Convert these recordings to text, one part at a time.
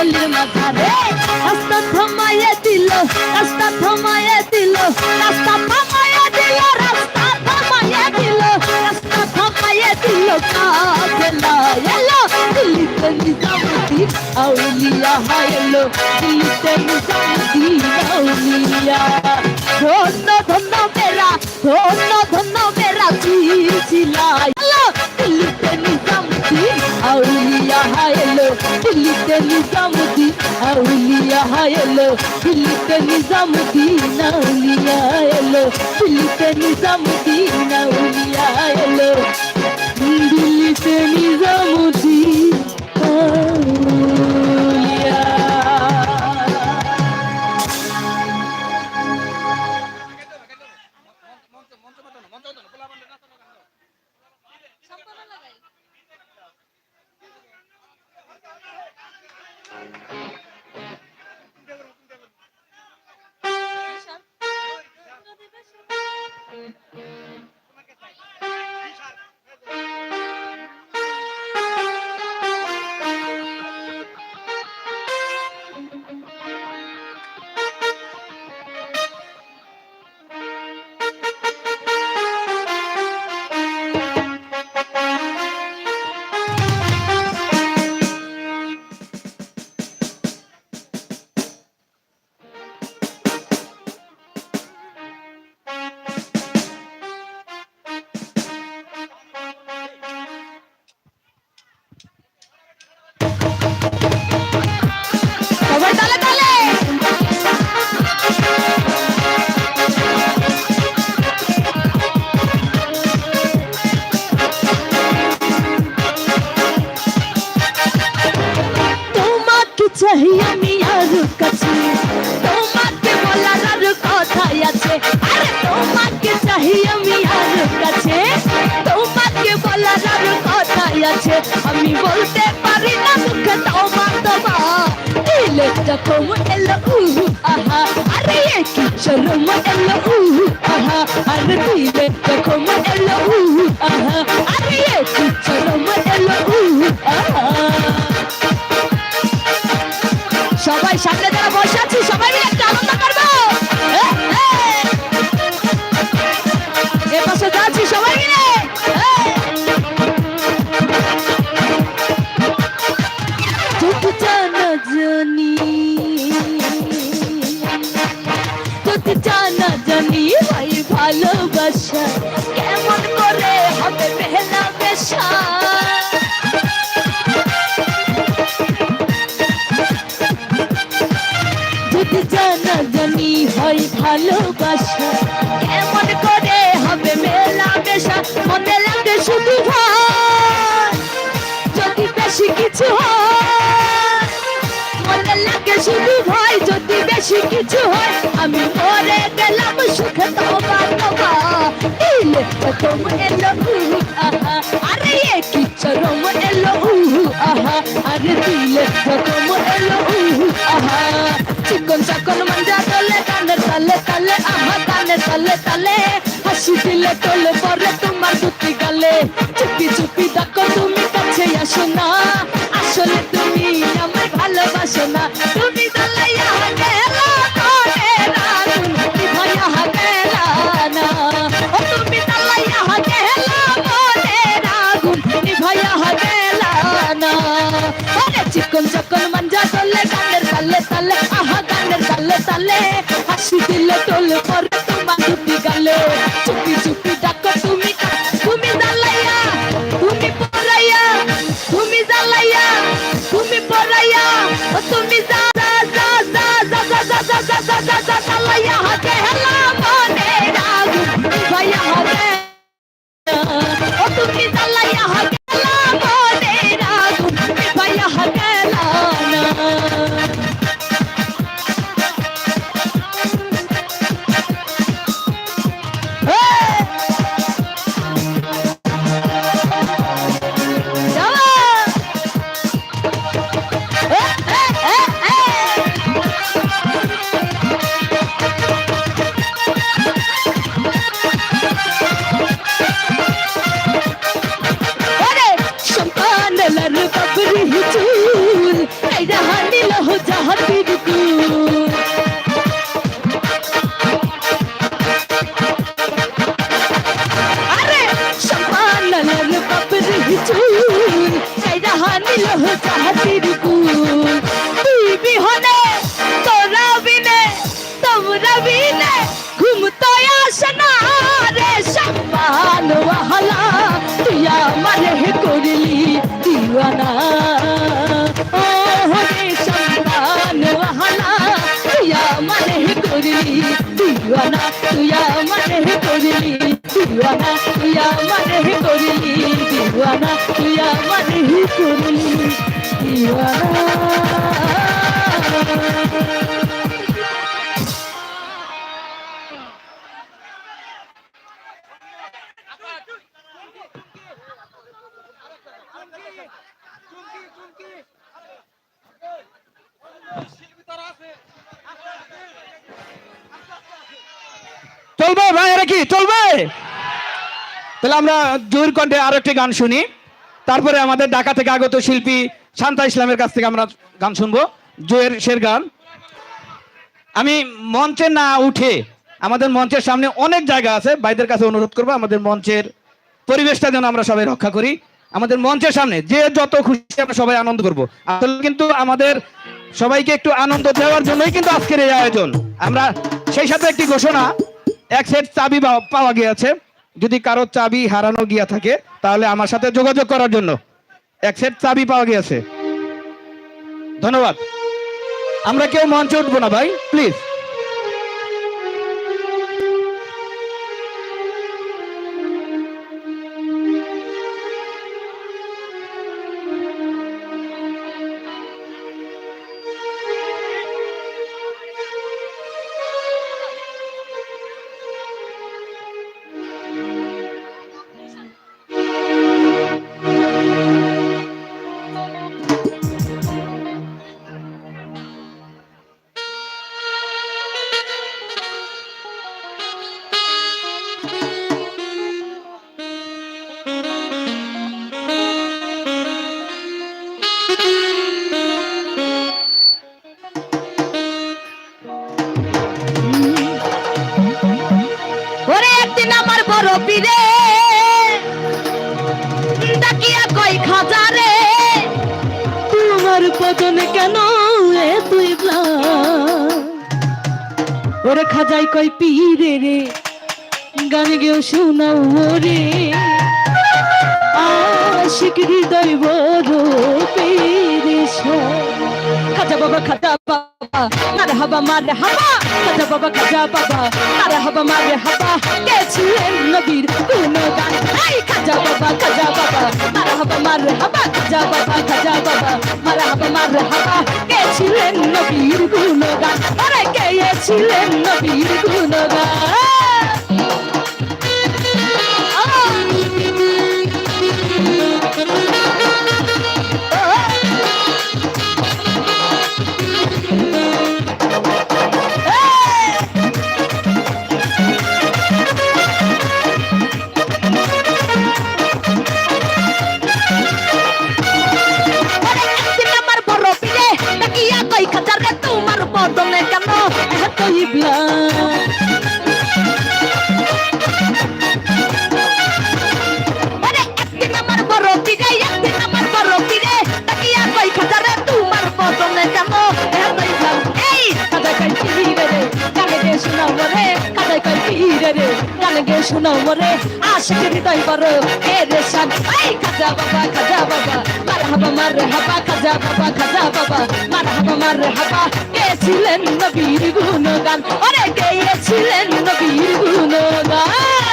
গলির মাথারে রাস্তা থামাইয়া দিল, রাস্তা থামাইয়া দিল, রাস্তা থামাইয়া দিল, রাস্তা থামাইয়া দিল, রাস্তা থামাইয়া দিল কাফেলা এলো, দিল্লিতে নিজামুদ্দিন, আউলিয়া এলো, দিল্লিতে নিজামুদ্দিন, আউলিয়া। ধন্য ধন্য মেরা ধন্য ধন্য মেরা সিলসিলা నిజాముది అవులియా ఎలో పిల్లిత నిజాముది నౌలియా ఎలో పిల్లిత నిజాముది నౌలియా ఎలో কথাই আছে আরে তোমাকে চাই আমি আর কাছে তোমাকে বলার আর কথাই আছে আমি বলতে পারি না মুখে তোমার তোমা দিলে যখন এলো উহু আহা আরে এ কি শরম এলো উহু আহা আরে দিলে যখন এলো উহু আহা বেশি কিছু হয়, আমি মরে গেলাম সুখে তোমা তোমা ইলে চরম এলো আহা। আরে এ কি চরম এলো, আহা। আরে দিলে চরম এলো, আহা। চিকন চাকন মঞ্জা তলে, কানে তালে তালে, আহা। কানে তালে তালে, হাসি দিলে তোলে পরে তোমার দুটি গালে। চুপি চুপি দেখো তুমি কাছে আসো না। আসলে তুমি আমার ভালোবাসো না। আরে চিকন চকন মঞ্জা তোলে গানের তালে তালে আহা গানের তালে তালে হাসি দিলে তোলে পরে তোমার দুটি গালে চুপি চুপি जहाँ दिल हो जहाँ दिल দিওয়ানা তুই আমার করলি দিওয়ানা তুই আমার করলি দিওয়ানা তুই আমার করলি দিওয়ানা চলবে? তাহলে আমরা জহির কণ্ঠে আরও একটি গান শুনি। তারপরে আমাদের ঢাকা থেকে আগত শিল্পী শান্তা ইসলামের কাছ থেকে আমরা গান শুনব। জয়ের শের গান। আমি মঞ্চে না উঠে আমাদের মঞ্চের সামনে অনেক জায়গা আছে। ভাইদের কাছে অনুরোধ করব, আমাদের মঞ্চের পরিবেশটা যেন আমরা সবাই রক্ষা করি। আমাদের মঞ্চের সামনে যে যত খুশি আমরা সবাই আনন্দ করব। আসলে কিন্তু আমাদের সবাইকে একটু আনন্দ দেওয়ার জন্যই কিন্তু আজকের এই আয়োজন। আমরা সেই সাথে একটি ঘোষণা এক সেট চাবি পাওয়া- গিয়েছে। যদি কারও চাবি হারানো গিয়া থাকে, তাহলে আমার সাথে যোগাযোগ করার জন্য। এক সেট চাবি পাওয়া গিয়েছে। ধন্যবাদ। আমরা কেউ মঞ্চে উঠবো না ভাই প্লিজ ওরে পীরে, ডাকিয়া কই খাজা রে তোমার পদনে কেন এ তুই ওরে খাজাই কই পীরে রে, গানে গেও শোনাও রে আশিক হৃদয় বড় খাজা বাবা খাজা বাবা মার হাবা মার হাবা খাজা বাবা খাজা বাবা মার হাবা মার হাবা কে ছিলেন নবীর কোন গান হাই খাজা বাবা খাজা বাবা মার হাবা মার হাবা খাজা বাবা খাজা বাবা মার হাবা মার হাবা কে ছিলেন নবীর কোন গান আরে কে ছিলেন নবীর কোন এত রে, গান গে শোনাও মরে, আশিক হৃদয় বড় এ রে শান? এই খাজা বাবা খাজা বাবা মারহাবা মারহাবা খাজা বাবা খাজা বাবা মারহাবা মারহাবা কে ছিলেন নবীর গুণগান? আরে কে ছিলেন নবীর গুণগান?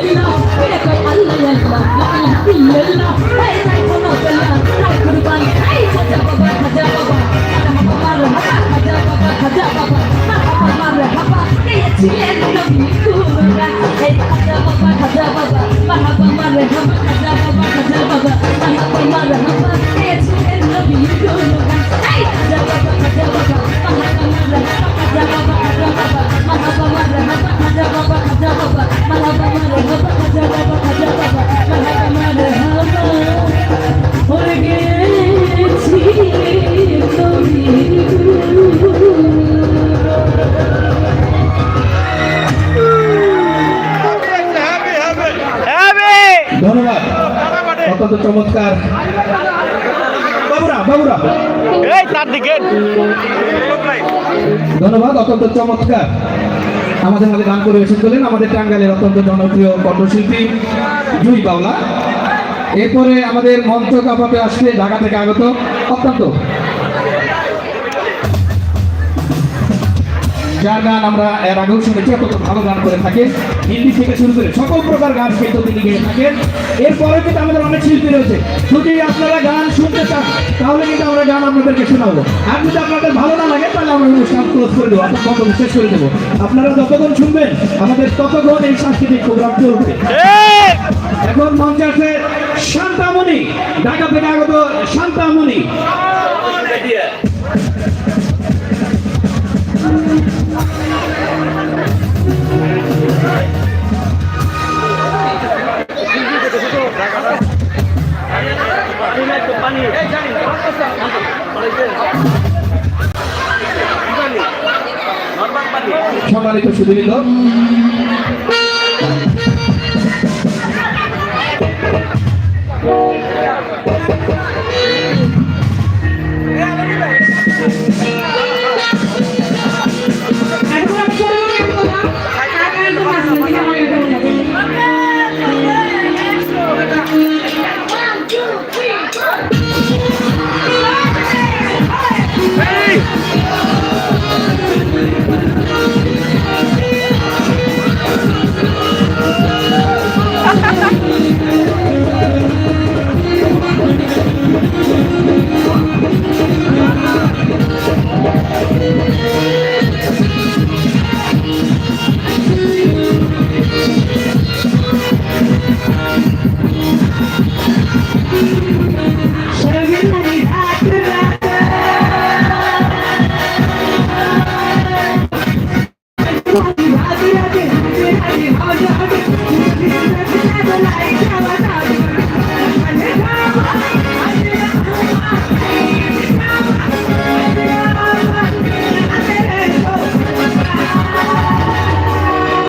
illallah Ve koy Allah yallah La ilahe illallah Hey say kono bella Say kurban Hey kaja baba kaja baba Kaja baba marhaba Kaja baba kaja baba Marhaba marhaba Neye çiğer tabi kurba Hey kaja baba kaja baba Marhaba marhaba Kaja baba kaja baba Marhaba marhaba Neye çiğer tabi kurba ধন্যবাদ। অত্যন্ত চমৎকার। বাবুরা বাবুরা। ধন্যবাদ অত্যন্ত চমৎকার। আমাদের মাঝে গান পরিবেশন করলেন আমাদের টাঙ্গাইলের অত্যন্ত জনপ্রিয় কণ্ঠশিল্পী জুই বাউলা। এরপরে আমাদের মঞ্চ কাপাতে আসলে ঢাকা থেকে আগত অত্যন্ত যার গান আমরা, এর আগেও শুনেছি অত্যন্ত ভালো গান করে থাকে। হিন্দি থেকে শুরু করে সকল প্রকার গান কিন্তু তিনি গেয়ে থাকেন। এরপরে কিন্তু আমাদের অনেক শিল্পী রয়েছে। যদি আপনারা গান শুনতে চান, তাহলে কিন্তু আমরা গান আপনাদেরকে শোনাবো। আর যদি আপনাদের ভালো না লাগে, তাহলে আমরা অনুষ্ঠান ক্লোজ করে দেবো, আপনার বন্ধ শেষ করে দেবো। আপনারা যতক্ষণ শুনবেন, আমাদের ততক্ষণ এই সাংস্কৃতিক প্রোগ্রাম চলবে। এখন মঞ্চে আছে শান্তামণি, ঢাকা থেকে আগত শান্তামণি। সম্মানিত সুদীলিত